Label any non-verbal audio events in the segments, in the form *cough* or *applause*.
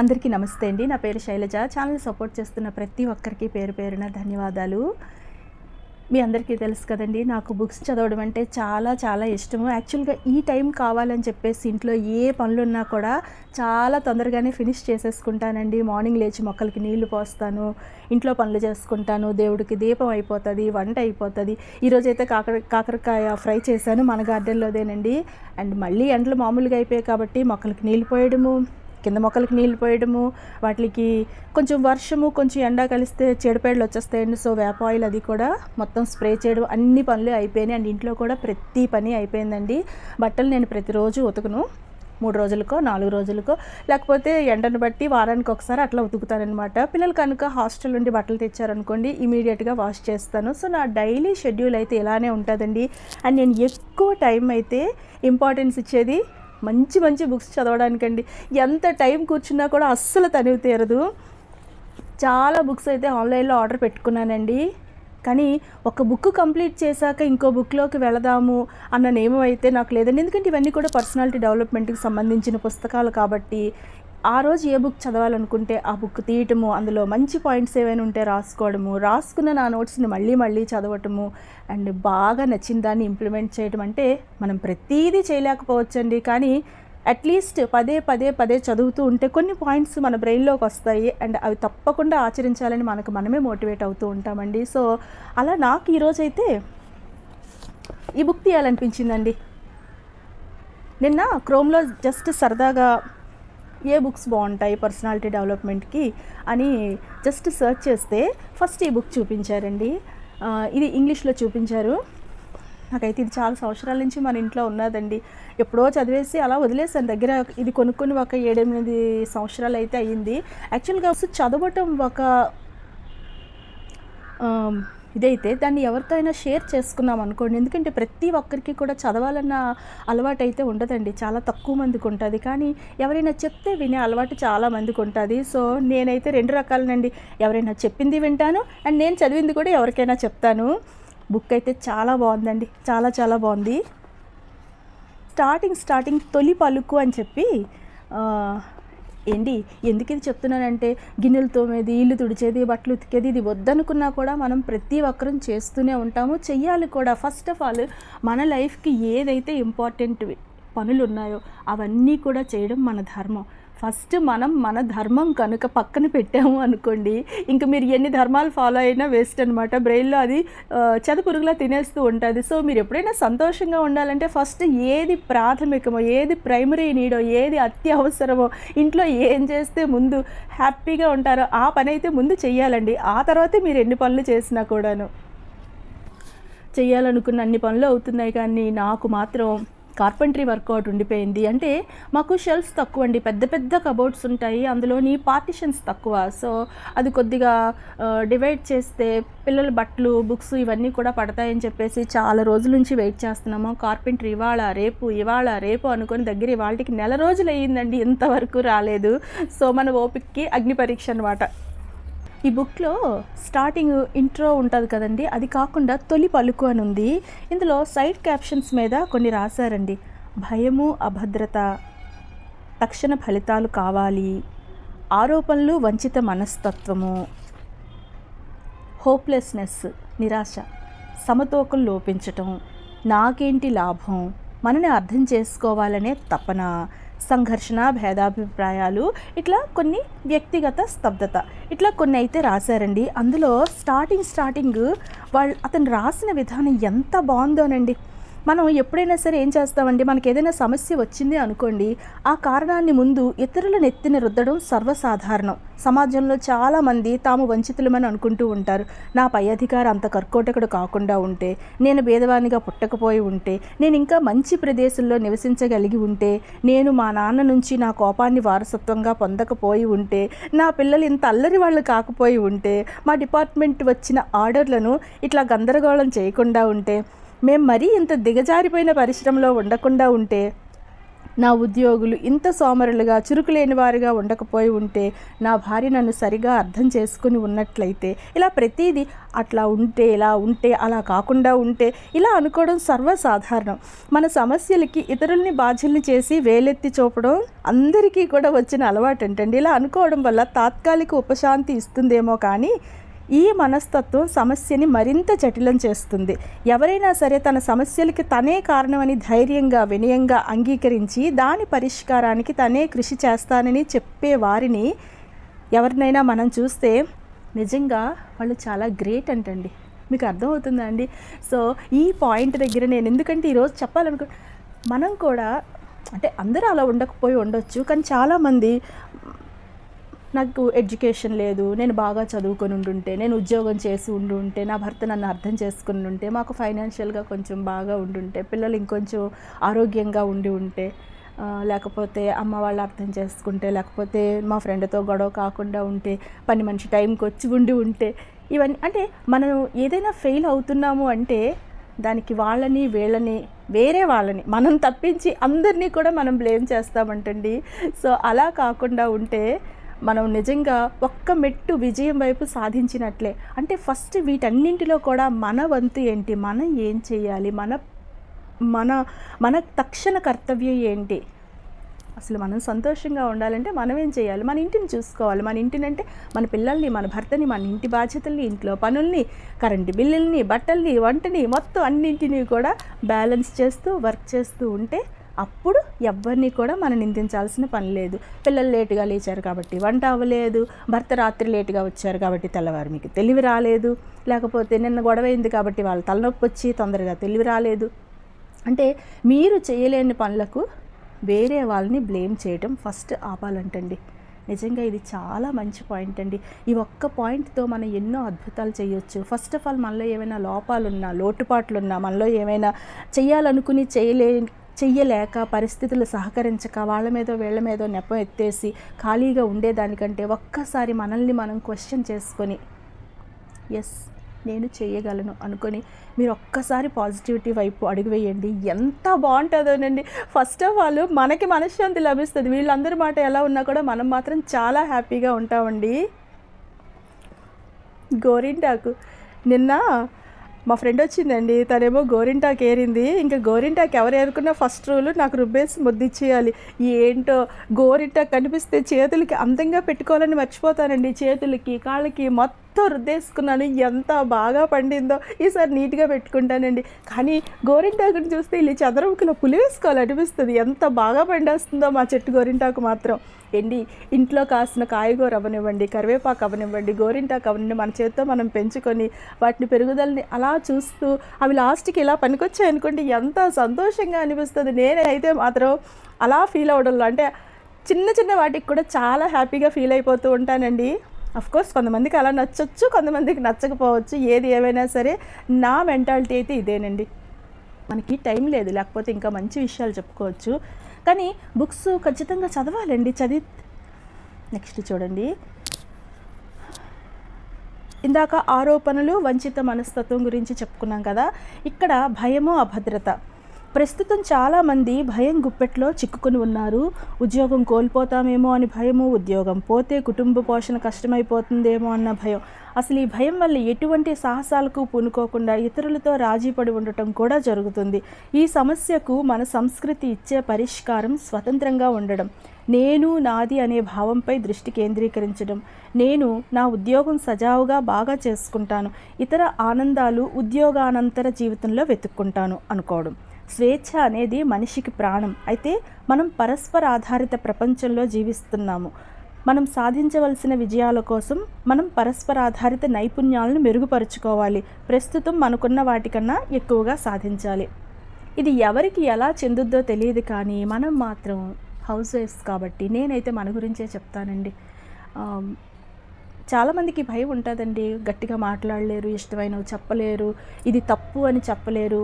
అందరికీ నమస్తే అండి. నా పేరు శైలజ. ఛానల్ సపోర్ట్ చేస్తున్న ప్రతి ఒక్కరికి పేరు పేరున ధన్యవాదాలు. మీ అందరికీ తెలుసు కదండి నాకు బుక్స్ చదవడం అంటే చాలా చాలా ఇష్టము. యాక్చువల్గా ఈ టైం కావాలని చెప్పేసి ఇంట్లో ఏ పనులు ఉన్నా కూడా చాలా తొందరగానే ఫినిష్ చేసేసుకుంటానండి. మార్నింగ్ లేచి మొక్కలకి నీళ్ళు పోస్తాను ఇంట్లో పనులు చేసుకుంటాను దేవుడికి దీపం అయిపోతుంది వంట అయిపోతుంది. ఈరోజైతే కాకర కాకరకాయ ఫ్రై చేశాను మన గార్డెన్లోదేనండి. అండ్ మళ్ళీ ఎండలు మామూలుగా అయిపోయాయి కాబట్టి మొక్కలకి నీళ్ళు పోయడము కింద మొక్కలకి నీళ్ళు పోయడము వాటికి కొంచెం వర్షము కొంచెం ఎండ కలిస్తే చెడుపేడలు వచ్చేస్తాయండి. సో వేప ఆయిల్ అది కూడా మొత్తం స్ప్రే చేయడం అన్ని పనులు అయిపోయినాయి. అండ్ ఇంట్లో కూడా ప్రతి పని అయిపోయిందండి. బట్టలు నేను ప్రతిరోజు ఉతుకును. మూడు రోజులకో నాలుగు రోజులకో. లేకపోతే ఎండను బట్టి వారానికి ఒకసారి అట్లా ఉతుకుతానమాట పిల్లలు కనుక హాస్టల్ నుండి బట్టలు తెచ్చారనుకోండి ఇమీడియట్గా వాష్ చేస్తాను. సో నా డైలీ షెడ్యూల్ అయితే ఇలానే ఉంటుందండి. అండ్ నేను ఎక్కువ టైం అయితే ఇంపార్టెన్స్ ఇచ్చేది మంచి మంచి బుక్స్ చదవడానికండి. ఎంత టైం కూర్చున్నా కూడా అస్సలు తనివి తీరదు. చాలా బుక్స్ అయితే ఆన్లైన్లో ఆర్డర్ పెట్టుకున్నానండి. కానీ ఒక బుక్ కంప్లీట్ చేశాక ఇంకో బుక్లోకి వెళదాము అన్న నియమం అయితే నాకు లేదండి. ఎందుకంటే ఇవన్నీ కూడా పర్సనాలిటీ డెవలప్మెంట్కి సంబంధించిన పుస్తకాలు కాబట్టి ఆ రోజు ఏ బుక్ చదవాలనుకుంటే ఆ బుక్ తీయటము అందులో మంచి పాయింట్స్ ఏవైనా ఉంటే రాసుకోవడము రాసుకున్న నా నోట్స్ని మళ్ళీ మళ్ళీ చదవటము అండ్ బాగా నచ్చిన దాన్ని ఇంప్లిమెంట్ చేయటం అంటే మనం ప్రతీదీ చేయలేకపోవచ్చండి. కానీ అట్లీస్ట్ పదే పదే పదే చదువుతూ ఉంటే కొన్ని పాయింట్స్ మన బ్రెయిన్లోకి వస్తాయి అండ్ అవి తప్పకుండా ఆచరించాలని మనకు మనమే మోటివేట్ అవుతూ ఉంటామండి. సో అలా నాకు ఈరోజైతే ఈ బుక్ తీయాలనిపించిందండి. నిన్న క్రోమ్లో జస్ట్ సరదాగా ఏ బుక్స్ బాగుంటాయి పర్సనాలిటీ డెవలప్మెంట్కి అని జస్ట్ సెర్చ్ చేస్తే ఫస్ట్ ఈ బుక్ చూపించారండి? ఇది ఇంగ్లీష్లో చూపించారు. నాకైతే ఇది చాలా సంవత్సరాల నుంచి మన ఇంట్లో ఉన్నదండి. ఎప్పుడో చదివేసి అలా వదిలేసాను దగ్గర ఇది కొనుక్కొని ఒక ఏడెనిమిది సంవత్సరాలు అయితే అయ్యింది. యాక్చువల్గా చదవటం ఒక ఇదైతే దాన్ని ఎవరితో అయినా షేర్ చేసుకున్నాం అనుకోండి. ఎందుకంటే ప్రతి ఒక్కరికి కూడా చదవాలన్న అలవాటు అయితే ఉండదండి. చాలా తక్కువ మందికి ఉంటుంది. కానీ ఎవరైనా చెప్తే వినే అలవాటు చాలా మందికి ఉంటుంది. సో నేనైతే రెండు రకాలనండి. ఎవరైనా చెప్పింది వింటాను. అండ్ నేను చదివింది కూడా ఎవరికైనా చెప్తాను. బుక్ అయితే చాలా బాగుందండి. చాలా చాలా బాగుంది. స్టార్టింగ్ స్టార్టింగ్ తొలి పలుకు అని చెప్పి ఏంటి? ఎందుకు ఇది చెప్తున్నానంటే గిన్నెలు తోమేది ఇల్లు తుడిచేది బట్టలు ఉతికేది ఇది వద్దనుకున్నా కూడా మనం ప్రతి ఒక్కరం చేస్తూనే ఉంటాము. చెయ్యాలి కూడా. ఫస్ట్ ఆఫ్ ఆల్ మన లైఫ్కి ఏదైతే ఇంపార్టెంట్ పనులు ఉన్నాయో అవన్నీ కూడా చేయడం మన ధర్మం. ఫస్ట్ మనం మన ధర్మం కనుక పక్కన పెట్టాము అనుకోండి ఇంకా మీరు ఎన్ని ధర్మాలు ఫాలో అయినా వేస్ట్ అనమాట బ్రెయిన్లో అది చదుపురుగులా తినేస్తూ ఉంటుంది. సో మీరు ఎప్పుడైనా సంతోషంగా ఉండాలంటే ఫస్ట్ ఏది ప్రాథమికమో ఏది ప్రైమరీ నీడో ఏది అత్యవసరమో ఇంట్లో ఏం చేస్తే ముందు హ్యాపీగా ఉంటారో ఆ పని అయితే ముందు చేయాలండి ఆ తర్వాతే మీరు ఎన్ని పనులు చేసినా కూడాను. చేయాలనుకున్న అన్ని పనులు అవుతున్నాయి కానీ నాకు మాత్రం కార్పెంటరీ వర్కౌట్ ఉండిపోయింది. అంటే మాకు షెల్ఫ్స్ తక్కువ అండి. పెద్ద పెద్ద కబోర్డ్స్ ఉంటాయి. అందులోని పార్టిషన్స్ తక్కువ. సో అది కొద్దిగా డివైడ్ చేస్తే పిల్లల బట్టలు బుక్స్ ఇవన్నీ కూడా పడతాయని చెప్పేసి చాలా రోజుల నుంచి వెయిట్ చేస్తున్నాము. కార్పెంటరీ ఇవాళ రేపు ఇవాళ రేపు అనుకొని దగ్గర ఇవాళకి నెల రోజులు అయ్యిందండి ఇంతవరకు రాలేదు. సో మన ఓపిక్కి అగ్ని పరీక్ష అనమాట ఈ బుక్లో స్టార్టింగ్ ఇంట్రో ఉంటుంది కదండి. అది కాకుండా తొలి పలుకు అని ఉంది. ఇందులో సైడ్ క్యాప్షన్స్ మీద కొన్ని రాశారండి. భయము అభద్రత తక్షణ ఫలితాలు కావాలి. ఆరోపణలు వంచిత మనస్తత్వము. హోప్లెస్నెస్ నిరాశ సమతూకం లోపించటం నాకేంటి లాభం మనని అర్థం చేసుకోవాలనే తపన సంఘర్షణ భేదాభిప్రాయాలు ఇట్లా కొన్ని వ్యక్తిగత స్తబ్దత. ఇట్లా కొన్ని అయితే రాశారండి. అందులో స్టార్టింగ్ స్టార్టింగ్ వాళ్ళు అతను రాసిన విధానం ఎంత బాగుందోనండి. మనం ఎప్పుడైనా సరే ఏం చేస్తామండి? మనకి ఏదైనా సమస్య వచ్చింది అనుకోండి ఆ కారణాన్ని ముందు ఇతరుల నెత్తిన రుద్దడం సర్వసాధారణం. సమాజంలో చాలామంది తాము వంచితులమని అనుకుంటూ ఉంటారు. నా పై అధికారి అంత కర్కోటకుడు కాకుండా ఉంటే నేను భేదవానిగా పుట్టకపోయి ఉంటే నేను ఇంకా మంచి ప్రదేశంలో నివసించగలిగి ఉంటే నేను మా నాన్న నుంచి నా కోపాన్ని వారసత్వంగా పొందకపోయి ఉంటే నా పిల్లలు ఇంత అల్లరి వాళ్ళు కాకపోయి ఉంటే మా డిపార్ట్మెంట్ వచ్చిన ఆర్డర్లను ఇట్లా గందరగోళం చేయకుండా ఉంటే మేము మరీ ఇంత దిగజారిపోయిన పరిశ్రమలో ఉండకుండా ఉంటే నా ఉద్యోగులు ఇంత సోమరులుగా చురుకులేని వారుగా ఉండకపోయి ఉంటే నా భార్య నన్ను సరిగా అర్థం చేసుకుని ఉన్నట్లయితే ఇలా ప్రతిదీ అట్లా ఉంటే ఇలా ఉంటే అలా కాకుండా ఉంటే ఇలా అనుకోవడం సర్వసాధారణం. మన సమస్యలకి ఇతరుల్ని బాధ్యుల్ని చేసి వేలెత్తి చూపడం అందరికీ కూడా వచ్చిన అలవాటు ఏంటండి ఇలా అనుకోవడం వల్ల తాత్కాలిక ఉపశాంతి ఇస్తుందేమో కానీ ఈ మనస్తత్వం సమస్యని మరింత జటిలం చేస్తుంది. ఎవరైనా సరే తన సమస్యలకి తనే కారణమని ధైర్యంగా వినయంగా అంగీకరించి దాని పరిష్కారానికి తనే కృషి చేస్తానని చెప్పే వారిని ఎవరినైనా మనం చూస్తే నిజంగా వాళ్ళు చాలా గ్రేట్ అంటండి. మీకు అర్థమవుతుందా అండి? సో ఈ పాయింట్ దగ్గర నేను ఎందుకంటే ఈరోజు చెప్పాలనుకో మనం కూడా అంటే అందరూ అలా ఉండకపోయి ఉండొచ్చు. కానీ చాలామంది నాకు ఎడ్యుకేషన్ లేదు నేను బాగా చదువుకొని ఉండుంటే నేను ఉద్యోగం చేసి ఉండుంటే నా భర్త నన్ను అర్థం చేసుకుని ఉంటే మాకు ఫైనాన్షియల్గా కొంచెం బాగా ఉండుంటే పిల్లలు ఇంకొంచెం ఆరోగ్యంగా ఉండి ఉంటే లేకపోతే అమ్మ వాళ్ళు అర్థం చేసుకుంటే లేకపోతే మా ఫ్రెండ్తో గొడవ కాకుండా ఉంటే పని మనిషి టైంకి వచ్చి ఉండి ఉంటే ఇవన్నీ అంటే మనం ఏదైనా ఫెయిల్ అవుతున్నాము అంటే దానికి వాళ్ళని వీళ్ళని వేరే వాళ్ళని మనం తప్పించి అందరినీ కూడా మనం బ్లేమ్ చేస్తామంటండి. సో అలా కాకుండా ఉంటే మనం నిజంగా ఒక్క మెట్టు విజయం వైపు సాధించినట్లే. అంటే ఫస్ట్ వీటన్నింటిలో కూడా మన వంతు ఏంటి? మనం ఏం చేయాలి? మన మన మన తక్షణ కర్తవ్యం ఏంటి? అసలు మనం సంతోషంగా ఉండాలంటే మనం ఏం చేయాలి? మన ఇంటిని చూసుకోవాలి. మన ఇంటిని అంటే మన పిల్లల్ని మన భర్తని మన ఇంటి బాధ్యతల్ని ఇంట్లో పనుల్ని కరెంటు బిల్లుల్ని బట్టల్ని వంటని మొత్తం అన్నింటినీ కూడా బ్యాలెన్స్ చేస్తూ వర్క్ చేస్తూ ఉంటే అప్పుడు ఎవరిని కూడా మనం నిందించాల్సిన పని లేదు. పిల్లలు లేటుగా లేచారు కాబట్టి వంట అవ్వలేదు. భర్త రాత్రి లేటుగా వచ్చారు కాబట్టి తెల్లవారు మీకు తెలివి రాలేదు. లేకపోతే నిన్న గొడవ అయింది కాబట్టి వాళ్ళ తలనొప్పి వచ్చి తొందరగా తెలివి రాలేదు. అంటే మీరు చేయలేని పనులకు వేరే వాళ్ళని బ్లేమ్ చేయడం ఫస్ట్ ఆపాలంటండి. నిజంగా ఇది చాలా మంచి పాయింట్ అండి. ఈ ఒక్క పాయింట్తో మనం ఎన్నో అద్భుతాలు చేయొచ్చు. ఫస్ట్ ఆఫ్ ఆల్ మనలో ఏమైనా లోపాలున్నా లోటుపాట్లున్నా మనలో ఏమైనా చేయాలనుకుని చేయలే చెయ్యలేక పరిస్థితులు సహకరించక వాళ్ళ మీద వీళ్ళ మీదో నెపం ఎత్తేసి ఖాళీగా ఉండేదానికంటే ఒక్కసారి మనల్ని మనం క్వశ్చన్ చేసుకొని ఎస్ నేను చేయగలను అనుకొని మీరు ఒక్కసారి పాజిటివిటీ వైపు అడుగు వేయండి. ఎంత బాగుంటుందోనండి. ఫస్ట్ ఆఫ్ ఆల్ మనకి మనశ్శాంతి లభిస్తుంది. వీళ్ళందరి మాట ఎలా ఉన్నా కూడా మనం మాత్రం చాలా హ్యాపీగా ఉంటామండి. గోరింటాకు నిన్న మా ఫ్రెండ్ వచ్చిందండి. తనేమో గోరింటాకు ఏరింది. ఇంకా గోరింటాకు ఎవరు ఏరుకున్నా ఫస్ట్ రూల్ నాకు రుబ్బేసి ముద్దిచ్చేయాలి. ఏంటో గోరింటాకు కనిపిస్తే చేతులకి అందంగా పెట్టుకోవాలని మర్చిపోతానండి. చేతులకి కాళ్ళకి మొత్తం ఎంతో రుద్దేసుకున్నాను ఎంత బాగా పండిందో ఈసారి నీట్గా పెట్టుకుంటానండి. కానీ గోరింటాకుని చూస్తే ఇల్లు చదరముఖిలో పులి వేసుకోవాలి అనిపిస్తుంది ఎంత బాగా పండేస్తుందో మా చెట్టు గోరింటాకు మాత్రం. ఎండి ఇంట్లో కాసిన కాయగూర అవనివ్వండి కరివేపాకు అవనివ్వండి గోరింటాకు అవనివ్వండి మన చేతితో మనం పెంచుకొని వాటిని పెరుగుదలని అలా చూస్తూ అవి లాస్ట్కి ఇలా పనికొచ్చాయనుకోండి ఎంత సంతోషంగా అనిపిస్తుంది. నేనైతే మాత్రం అలా ఫీల్ అవడంలో అంటే చిన్న చిన్న వాటికి కూడా చాలా హ్యాపీగా ఫీల్ అయిపోతూ ఉంటానండి. కోర్స్ కొంతమందికి అలా నచ్చొచ్చు కొంతమందికి నచ్చకపోవచ్చు ఏది ఏమైనా సరే నా మెంటాలిటీ అయితే ఇదేనండి. మనకి టైం లేదు లేకపోతే ఇంకా మంచి విషయాలు చెప్పుకోవచ్చు. కానీ బుక్స్ ఖచ్చితంగా చదవాలండి చదివి నెక్స్ట్ చూడండి. ఇందాక ఆరోపణలు వంచిత మనస్తత్వం గురించి చెప్పుకున్నాం కదా ఇక్కడ భయము అభద్రత. ప్రస్తుతం చాలామంది భయం గుప్పెట్లో చిక్కుకుని ఉన్నారు. ఉద్యోగం కోల్పోతామేమో అని భయము ఉద్యోగం పోతే కుటుంబ పోషణ కష్టమైపోతుందేమో అన్న భయం. అసలు ఈ భయం వల్ల ఎటువంటి సాహసాలకు పూనుకోకుండా ఇతరులతో రాజీ పడి ఉండటం కూడా జరుగుతుంది. ఈ సమస్యకు మన సంస్కృతి ఇచ్చే పరిష్కారం స్వతంత్రంగా ఉండడం నేను నాది అనే భావంపై దృష్టి కేంద్రీకరించడం నేను నా ఉద్యోగం సజావుగా బాగా చేసుకుంటాను ఇతర ఆనందాలు ఉద్యోగానంతర జీవితంలో వెతుక్కుంటాను అనుకోవడం. స్వేచ్ఛ అనేది మనిషికి ప్రాణం. అయితే మనం పరస్పర ఆధారిత ప్రపంచంలో జీవిస్తున్నాము. మనం సాధించవలసిన విజయాల కోసం మనం పరస్పర ఆధారిత నైపుణ్యాలను మెరుగుపరుచుకోవాలి. ప్రస్తుతం మనకున్న వాటికన్నా ఎక్కువగా సాధించాలి. ఇది ఎవరికి ఎలా చెందుద్దో తెలియదు కానీ మనం మాత్రం హౌస్ వైఫ్స్ కాబట్టి నేనైతే మన గురించే చెప్తానండి. చాలామందికి భయం ఉంటుందండి. గట్టిగా మాట్లాడలేరు ఇష్టమైనవి చెప్పలేరు ఇది తప్పు అని చెప్పలేరు.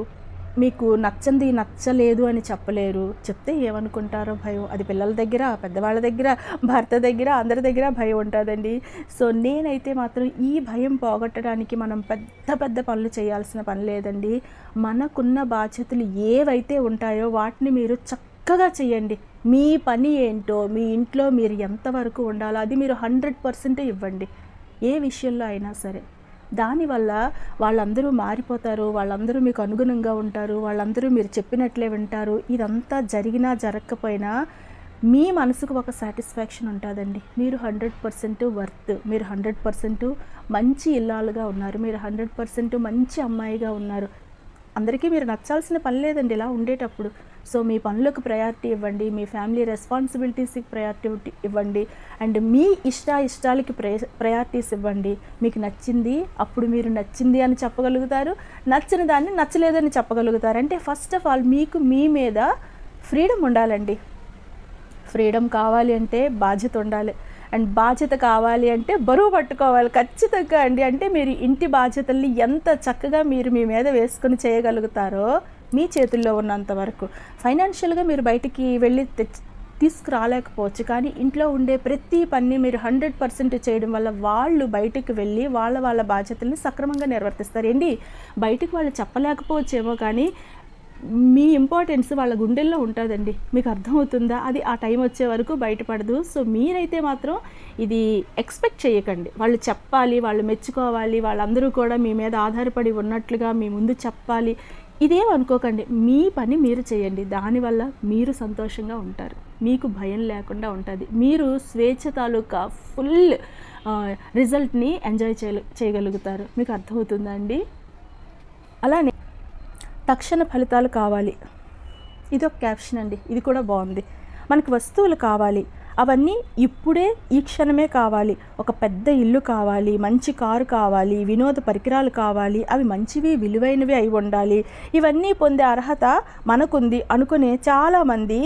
మీకు నచ్చంది నచ్చలేదు అని చెప్పలేరు. చెప్తే ఏమనుకుంటారో భయం. అది పిల్లల దగ్గర పెద్దవాళ్ళ దగ్గర భర్త దగ్గర అందరి దగ్గర భయం ఉంటుందండి. సో నేనైతే మాత్రం ఈ భయం పోగొట్టడానికి మనం పెద్ద పెద్ద పనులు చేయాల్సిన పని లేదండి. మనకున్న బాధ్యతలు ఏవైతే ఉంటాయో వాటిని మీరు చక్కగా చేయండి. మీ పని ఏంటో మీ ఇంట్లో మీరు ఎంతవరకు ఉండాలో అది మీరు హండ్రెడ్ పర్సెంటే ఇవ్వండి. ఏ విషయంలో అయినా సరే. దానివల్ల వాళ్ళందరూ మారిపోతారు వాళ్ళందరూ మీకు అనుగుణంగా ఉంటారు వాళ్ళందరూ మీరు చెప్పినట్లే వింటారు. ఇదంతా జరిగినా జరగకపోయినా మీ మనసుకు ఒక సాటిస్ఫాక్షన్ ఉంటుందండి. మీరు హండ్రెడ్ పర్సెంట్ వర్త్ మీరు హండ్రెడ్ పర్సెంట్ మంచి ఇల్లాలుగా ఉన్నారు మీరు హండ్రెడ్ పర్సెంట్ మంచి అమ్మాయిగా ఉన్నారు. అందరికీ మీరు నచ్చాల్సిన పని లేదండి ఇలా ఉండేటప్పుడు. సో మీ పనులకు ప్రయారిటీ ఇవ్వండి మీ ఫ్యామిలీ రెస్పాన్సిబిలిటీస్కి ప్రయారిటీ ఇవ్వండి. అండ్ మీ ఇష్ట ఇష్టాలకి ప్రయ ప్రయారిటీస్ ఇవ్వండి. మీకు నచ్చింది అప్పుడు మీరు నచ్చింది అని చెప్పగలుగుతారు. నచ్చిన దాన్ని నచ్చలేదని చెప్పగలుగుతారు. అంటే ఫస్ట్ ఆఫ్ ఆల్ మీకు మీ మీద ఫ్రీడమ్ ఉండాలండి. ఫ్రీడమ్ కావాలి అంటే బాధ్యత ఉండాలి. అండ్ బాధ్యత కావాలి అంటే బరువు పట్టుకోవాలి ఖచ్చితంగా అండి. అంటే మీరు ఇంటి బాధ్యతల్ని ఎంత చక్కగా మీరు మీ మీద వేసుకొని చేయగలుగుతారో మీ చేతుల్లో ఉన్నంత వరకు. ఫైనాన్షియల్గా మీరు బయటికి వెళ్ళి తెచ్చి తీసుకురాలేకపోవచ్చు. కానీ ఇంట్లో ఉండే ప్రతి పని మీరు హండ్రెడ్ పర్సెంట్ చేయడం వల్ల వాళ్ళు బయటకు వెళ్ళి వాళ్ళ వాళ్ళ బాధ్యతల్ని సక్రమంగా నిర్వర్తిస్తారు. ఏంటి? బయటకు వాళ్ళు చెప్పలేకపోవచ్చేమో కానీ మీ ఇంపార్టెన్స్ వాళ్ళ గుండెల్లో ఉంటుందండి. మీకు అర్థమవుతుందా? అది ఆ టైం వచ్చే వరకు బయటపడదు. సో మీరైతే మాత్రం ఇది ఎక్స్పెక్ట్ చేయకండి. వాళ్ళు చెప్పాలి వాళ్ళు మెచ్చుకోవాలి వాళ్ళందరూ కూడా మీ మీద ఆధారపడి ఉన్నట్లుగా మీ ముందు చెప్పాలి. ఇదేం అనుకోకండి. మీ పని మీరు చేయండి. దానివల్ల మీరు సంతోషంగా ఉంటారు. మీకు భయం లేకుండా ఉంటుంది. మీరు స్వేచ్ఛ తాలూకా ఫుల్ రిజల్ట్ని ఎంజాయ్ చేయ చేయగలుగుతారు. మీకు అర్థమవుతుందా అండి? అలానే తక్షణ ఫలితాలు కావాలి. ఇది ఒక క్యాప్షన్ అండి. ఇది కూడా బాగుంది. మనకు వస్తువులు కావాలి. అవన్నీ ఇప్పుడే ఈ క్షణమే కావాలి. ఒక పెద్ద ఇల్లు కావాలి మంచి కారు కావాలి వినోద పరికరాలు కావాలి అవి మంచివి విలువైనవి అయి ఉండాలి. ఇవన్నీ పొందే అర్హత మనకుంది అనుకునే చాలామంది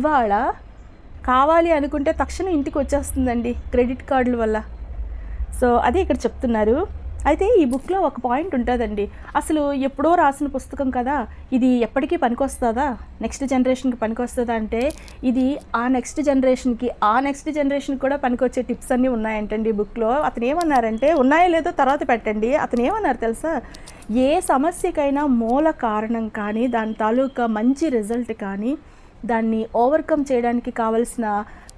ఇవాళ కావాలి అనుకుంటే తక్షణం ఇంటికి వచ్చేస్తుందండి క్రెడిట్ కార్డుల వల్ల. సో అదే ఇక్కడ చెప్తున్నారు. అయితే ఈ బుక్లో ఒక పాయింట్ ఉంటుందండి. అసలు ఎప్పుడో రాసిన పుస్తకం కదా ఇది ఎప్పటికీ పనికొస్తుందా? నెక్స్ట్ జనరేషన్కి పనికొస్తుందా అంటే ఇది ఆ నెక్స్ట్ జనరేషన్కి ఆ నెక్స్ట్ జనరేషన్కి కూడా పనికొచ్చే టిప్స్ అన్నీ ఉన్నాయంటండి ఈ బుక్లో. అతను ఏమన్నారంటే ఉన్నాయో లేదో తర్వాత పెట్టండి. అతను ఏమన్నారు తెలుసా? ఏ సమస్యకైనా మూల కారణం కానీ దాని తాలూకా మంచి రిజల్ట్ కానీ దాన్ని ఓవర్కమ్ చేయడానికి కావలసిన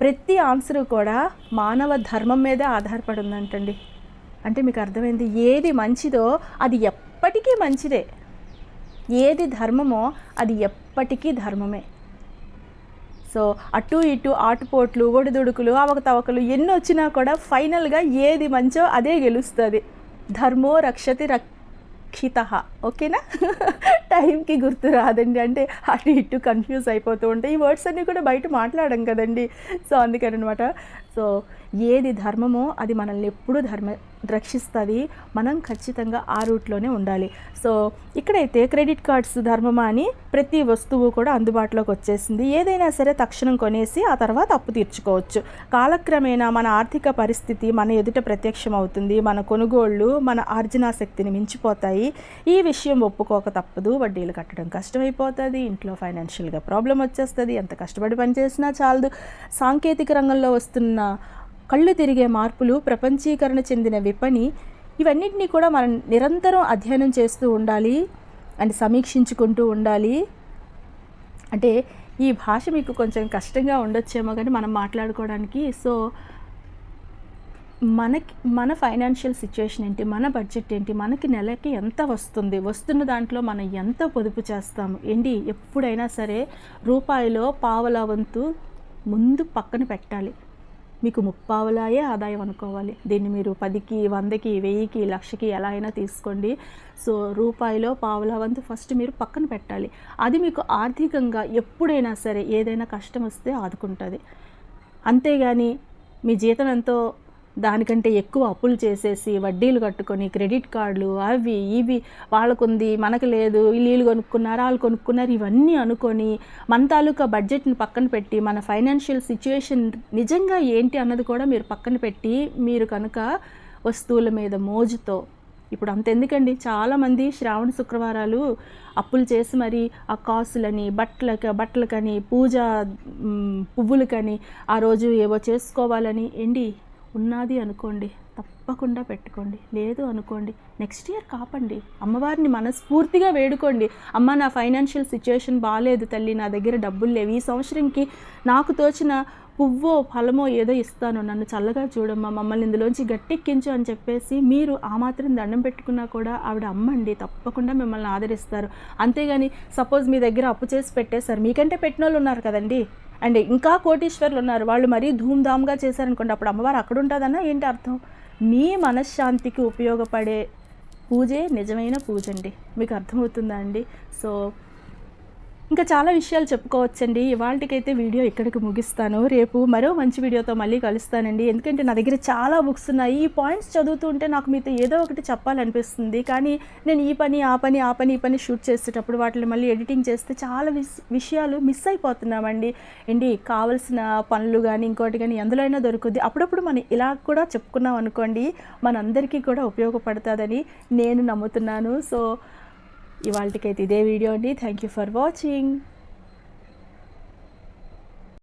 ప్రతి ఆన్సర్ కూడా మానవ ధర్మం మీదే ఆధారపడి ఉందంటండి. అంటే మీకు అర్థమైంది? ఏది మంచిదో అది ఎప్పటికీ మంచిదే. ఏది ధర్మమో అది ఎప్పటికీ ధర్మమే. సో అటు ఇటు ఆటుపోట్లు ఒడిదుడుకులు అవకతవకలు ఎన్ని వచ్చినా కూడా ఫైనల్గా ఏది మంచో అదే గెలుస్తుంది. ధర్మో రక్షతి రక్షిత. ఓకేనా? *laughs* టైంకి గుర్తు రాదండి. అంటే అటు ఇటు కన్ఫ్యూజ్ అయిపోతూ ఉంటాయి ఈ వర్డ్స్ అన్నీ కూడా బయట మాట్లాడడం కదండి. సో అందుకని అనమాట సో ఏది ధర్మమో అది మనల్ని ఎప్పుడూ ధర్మ రక్షిస్తుంది. మనం ఖచ్చితంగా ఆ రూట్లోనే ఉండాలి. సో ఇక్కడైతే క్రెడిట్ కార్డ్స్ ధర్మమా అని ప్రతి వస్తువు కూడా అందుబాటులోకి వచ్చేసింది. ఏదైనా సరే తక్షణం కొనేసి ఆ తర్వాత అప్పు తీర్చుకోవచ్చు. కాలక్రమేణా మన ఆర్థిక పరిస్థితి మన ఎదుట ప్రత్యక్షం అవుతుంది. మన కొనుగోళ్ళు మన ఆర్జనా శక్తిని మించిపోతాయి. ఈ విషయం ఒప్పుకోక తప్పదు. వడ్డీలు కట్టడం కష్టమైపోతుంది. ఇంట్లో ఫైనాన్షియల్గా ప్రాబ్లం వచ్చేస్తుంది. ఎంత కష్టపడి పనిచేసినా చాలదు. సాంకేతిక రంగంలో వస్తున్న కళ్ళు తిరిగే మార్పులు ప్రపంచీకరణ చెందిన విపణి ఇవన్నిటినీ కూడా మనం నిరంతరం అధ్యయనం చేస్తూ ఉండాలి అండ్ సమీక్షించుకుంటూ ఉండాలి. అంటే ఈ భాష మీకు కొంచెం కష్టంగా ఉండొచ్చేమో కానీ మనం మాట్లాడుకోవడానికి. సో మనకి మన ఫైనాన్షియల్ సిచ్యుయేషన్ ఏంటి మన బడ్జెట్ ఏంటి మనకి నెలకి ఎంత వస్తుంది వస్తున్న దాంట్లో మనం ఎంత పొదుపు చేస్తాము ఏంటి ఎప్పుడైనా సరే రూపాయిలో పావుల వంతు ముందు పక్కన పెట్టాలి. మీకు ముప్పావలాయే ఆదాయం అనుకోవాలి. దీన్ని మీరు పదికి వందకి వెయ్యికి లక్షకి ఎలా అయినా తీసుకోండి. సో రూపాయిలో పావులా వంతు ఫస్ట్ మీరు పక్కన పెట్టాలి. అది మీకు ఆర్థికంగా ఎప్పుడైనా సరే ఏదైనా కష్టం వస్తే ఆదుకుంటుంది. అంతేగాని మీ జీతం ఎంతో దానికంటే ఎక్కువ అప్పులు చేసేసి వడ్డీలు కట్టుకొని క్రెడిట్ కార్డులు అవి ఇవి వాళ్ళకుంది మనకు లేదు వీళ్ళు కొనుక్కున్నారు వాళ్ళు కొనుక్కున్నారు ఇవన్నీ అనుకొని మన తాలూకా బడ్జెట్ని పక్కన పెట్టి మన ఫైనాన్షియల్ సిచ్యువేషన్ నిజంగా ఏంటి అన్నది కూడా మీరు పక్కన పెట్టి మీరు కనుక వస్తువుల మీద మోజుతో ఇప్పుడు అంత ఎందుకండి? చాలామంది శ్రావణ శుక్రవారాలు అప్పులు చేసి మరి ఆ కాసులని బట్టలకి బట్టలకని పూజ పువ్వులకని ఆ రోజు ఏవో చేసుకోవాలని ఏంటి? ఉన్నది అనుకోండి తప్పకుండా పెట్టుకోండి. లేదు అనుకోండి నెక్స్ట్ ఇయర్ కాపండి. అమ్మవారిని మనస్ఫూర్తిగా వేడుకోండి. అమ్మ నా ఫైనాన్షియల్ సిచ్యుయేషన్ బాగాలేదు తల్లి నా దగ్గర డబ్బులు లేవు. ఈ సంవత్సరంకి నాకు తోచిన పువ్వో ఫలమో ఏదో ఇస్తాను. నన్ను చల్లగా చూడమ్మా మమ్మల్ని ఇందులోంచి గట్టెక్కించు అని చెప్పేసి మీరు ఆ మాత్రం దండం పెట్టుకున్నా కూడా ఆవిడ అమ్మండి తప్పకుండా మిమ్మల్ని ఆదరిస్తారు. అంతేగాని సపోజ్ మీ దగ్గర అప్పు చేసి పెట్టేశారు. మీకంటే పెట్టిన వాళ్ళు ఉన్నారు కదండి. అండ్ ఇంకా కోటీశ్వర్లు ఉన్నారు. వాళ్ళు మరీ ధూమ్ధామ్గా చేశారనుకోండి అప్పుడు అమ్మవారు అక్కడ ఉంటుందన్నా ఏంటి అర్థం? మీ మనశ్శాంతికి ఉపయోగపడే పూజే నిజమైన పూజ అండి. మీకు అర్థమవుతుందా అండి? సో ఇంకా చాలా విషయాలు చెప్పుకోవచ్చండి. ఇవాళకైతే వీడియో ఇక్కడికి ముగిస్తాను. రేపు మరో మంచి వీడియోతో మళ్ళీ కలుస్తానండి. ఎందుకంటే నా దగ్గర చాలా బుక్స్ ఉన్నాయి. ఈ పాయింట్స్ చదువుతూ ఉంటే నాకు మీతో ఏదో ఒకటి చెప్పాలనిపిస్తుంది. కానీ నేను ఈ పని ఆ పని ఆ పని ఈ పని షూట్ చేసేటప్పుడు వాటిని మళ్ళీ ఎడిటింగ్ చేస్తే చాలా విస్ విషయాలు మిస్ అయిపోతున్నామండి. అండి కావలసిన పనులు కానీ ఇంకోటి కానీ ఎందులో అయినా దొరుకుద్ది. అప్పుడప్పుడు మనం ఇలా కూడా చెప్పుకున్నాం అనుకోండి మనందరికీ కూడా ఉపయోగపడుతుందని నేను నమ్ముతున్నాను. సో ఇవాళకైతే ఇదే వీడియో అండి. Thank you for watching